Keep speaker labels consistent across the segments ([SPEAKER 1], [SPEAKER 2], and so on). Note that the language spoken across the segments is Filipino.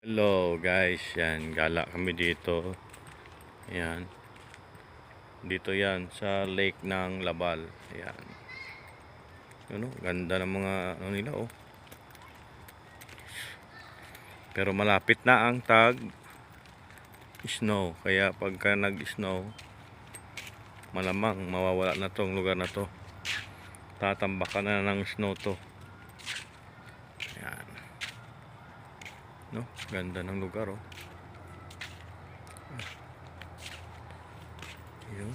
[SPEAKER 1] Hello guys, yan, gala kami dito. Yan. Dito yan, sa lake ng Labal. Yan. Ano, ganda ng mga ano nila oh. Pero malapit na ang tag snow. Kaya pagka nag-snow, malamang mawawala na tong lugar na to. Tatambakan na ng snow to. Yan. No, ganda ng lugar oh. Yun.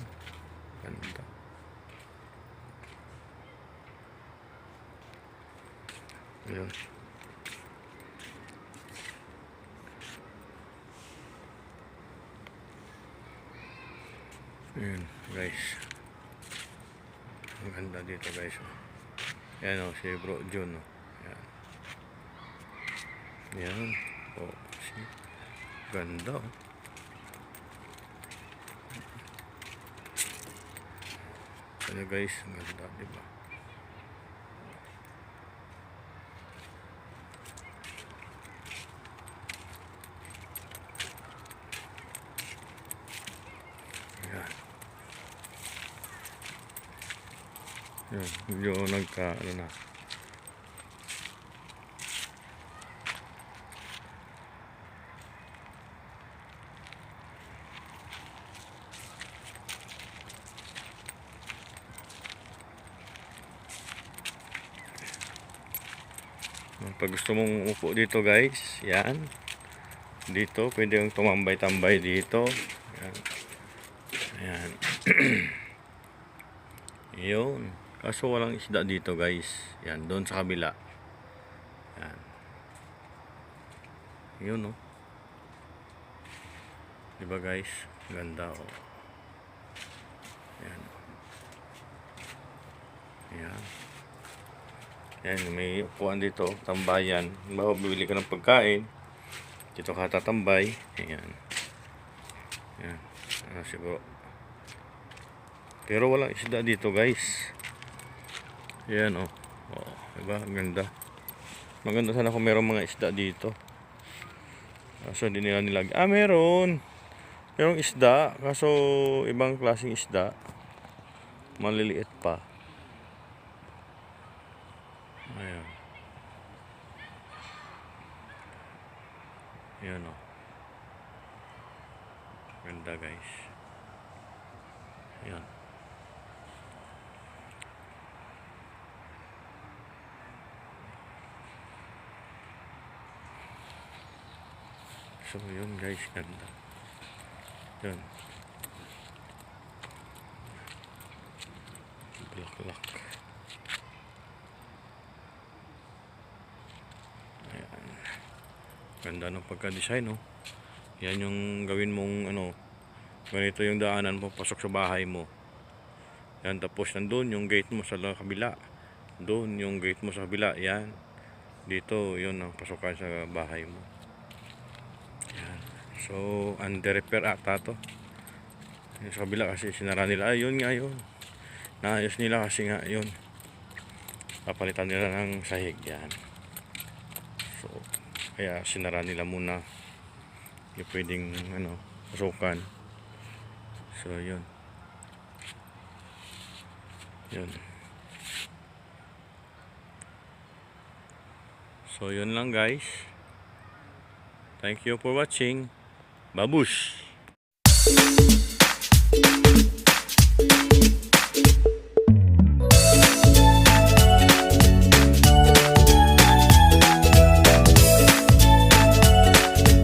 [SPEAKER 1] Ganda. Yun. Yun, guys. Ang ganda dito, guys. oh. Yan oh, si Bro Jun. Oh. Yan. Yan. Oh, si ganda oh. Ano guys, ganda, di ba? Yan. Yan, medyo nagka, ano na. Pag gusto mong upo dito guys, yan. Dito, pwede yung tumambay-tambay dito. Yan. Ayan. Yun. Kaso walang isda dito guys. Yan, doon sa kabila. Yan. Yun oh. Diba guys? Ganda oh. Yan. Yan. Yan, may upuan dito, tambayan. Bawa bibili ka ng pagkain. Dito ka tatambay. Ayan. Yan. Ano siguro. Pero walang isda dito guys. Yan oh. Oh, diba? Ganda. Maganda sana kung merong mga isda dito. Kaso hindi nila nilag. Ah, meron. Merong isda. Kaso ibang klaseng isda. Maliliit pa. Ayan. Yan o. Ganda guys. Yan. So yun guys, ganda. Yan. Bulaklak. Ayan. Ganda ng pagka-design, no? Yan yung gawin mong, ano, ganito yung daanan mo, pasok sa bahay mo. Yan, tapos nandun yung gate mo sa kabila. Doon yung gate mo sa kabila, yan. Dito, yun ang pasukan sa bahay mo. Yan. So, under repair ata to. Yung sa kabila kasi sinara nila. Ay, nga yun. Naayos nila kasi nga yun. Papalitan nila ng sahig yan. Kaya sinara nila muna yung pwedeng ano, pasukan. So, yun. Yun. So, yun lang guys. Thank you for watching. Babush!